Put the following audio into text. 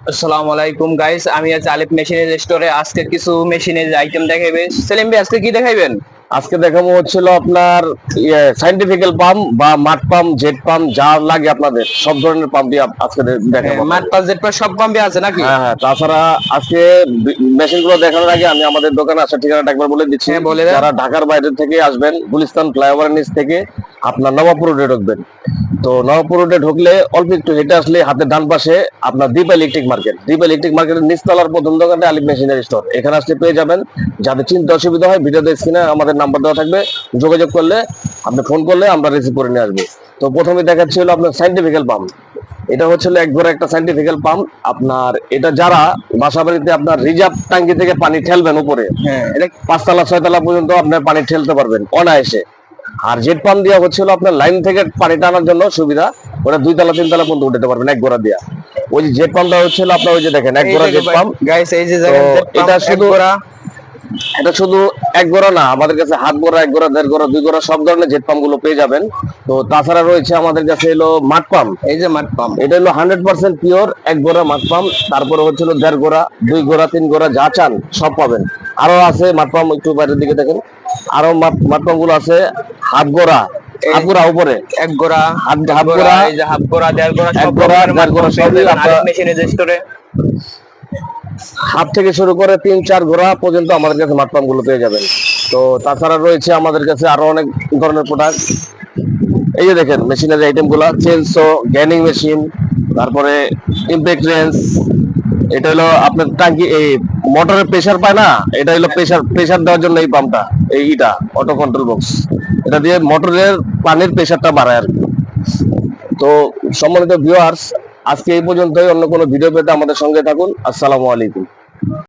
আসসালামু আলাইকুম গাইস আমি আজ আলিফ মেশিনের স্টোরে আজকে কিছু মেশিনের আইটেম দেখাইবে। সেলিম ভাই, আজকে কি দেখাইবেন? আজকে দেখাবো হচ্ছিল আপনার সাইন্টিফিক্যাল পাম্প বা মাঠ পাম্প জেট পাম্প যা লাগে আপনাদের সব ধরনের পাম্প দিয়ে আজকে দেখাবো মাঠ পাঁচ জেট পাঁচ সব পাম্পে আছে নাকি? হ্যাঁ হ্যাঁ তাছাড়া আজকে মেশিনগুলো দেখানোর আগে আমি আমাদের দোকানে আসার ঠিকানাটা একবার বলে দিচ্ছি। হ্যাঁ, যারা ঢাকার বাইরে থেকে আসবেন গুলিস্তান ফ্লাইওভার নিচ থেকে আপনার নবাবপুর রোডে ঢুকবেন। তো নবাবপুর রোডে ঢুকলে অল্প একটু হেঁটে আসলে হাতের ডান পাশে আপনার Deep electric market Deep electric মার্কেটের নিচতলার প্রথম দোকানটা আলিফ মেশিনারি স্টোর এখানে আসলে পেয়ে যাবেন। যাদের চিন্তা অসুবিধা হয় ভিডিও ভিডিওতে স্ক্রিনে আমাদের নাম্বার দেওয়া থাকবে। যোগাযোগ করলে আপনি ফোন করলে আমরা রিসিভ করে নিয়ে আসব। তো প্রথমে দেখাচ্ছি হলো আপনার সাইন্টিফিক্যাল পাম্প এটা হচ্ছে এক ঘরে একটা সাইন্টিফিক্যাল পাম্প আপনার এটা যারা বাসা বাড়িতে আপনার রিজার্ভ ট্যাঙ্কি থেকে পানি ঠেলবেন উপরে হ্যাঁ। এটা পাঁচতলা ছয়তলা পর্যন্ত আপনার পানি ঠেলতে পারবেন অনায়াসে। আর জেট পাম্প দেওয়া হচ্ছিল আপনার লাইন থেকে পানি টানার জন্য সুবিধা। ওটা দুই তলা তিন তলা পর্যন্ত উঠাতে পারবেন এক গোড়া দিয়া। ওই যে জেট পাম্পটা হচ্ছিল আপনার ওই যে দেখেন এক গোড়া জেট পাম্প এটা শুধু। এটা শুধু এক গোড়া না আমাদের কাছে হাত গোড়া এক গোড়া দেড় গোড়া দুই গোড়া সব ধরনের জেট পাম্পগুলো পেয়ে যাবেন। তো তাছাড়া রয়েছে আমাদের কাছে এলো মাঠ পাম্প এই যে মাঠ পাম্প এটা হলো হান্ড্রেড পার্সেন্ট পিওর এক গোড়া মাঠ পাম্প তারপরে হচ্ছিল দেড় গোড়া দুই গোড়া তিন গোড়া যা চান সব পাবেন। আরও আছে মাঠ পাম্প একটু বাইরের দিকে দেখেন। আরও মাঠ- মাঠ পাম্পগুলো আছে হাফ গোড়া হাফ গোড়া উপরে। এক গোড়া হাত হাফ গোড়া গোড়া এই যে হাফ গোড়া দেড় গোড়া সব গোড়া, রকমের মাঠ দেড় হাফ থেকে শুরু করে তিন, চার ঘোড়া পর্যন্ত আমাদের কাছে মাঠ পাম্পগুলো পেয়ে যাবেন। তো তাছাড়া রয়েছে আমাদের কাছে আরও অনেক ধরনের প্রোডাক্ট এই যে দেখেন, মেশিনারি আইটেমগুলা চেনসো গ্যানিং মেশিন তারপরে ইম্প্যাক্ট রেঞ্জ এটা হলো আপনার টাঙ্কি এই মোটরের প্রেসার পায় না, এটা হলো প্রেশার প্রেসার দেওয়ার জন্য এই পাম্পটা এই ইটা অটো কন্ট্রোল বক্স এটা দিয়ে মোটরের পানির প্রেশারটা বাড়ায় আর তো সম্মানিত ভিউয়ার্স আজকে এই পর্যন্তই। অন্য কোনো ভিডিও পেতে আমাদের সঙ্গে থাকুন। আসসালামু আলাইকুম।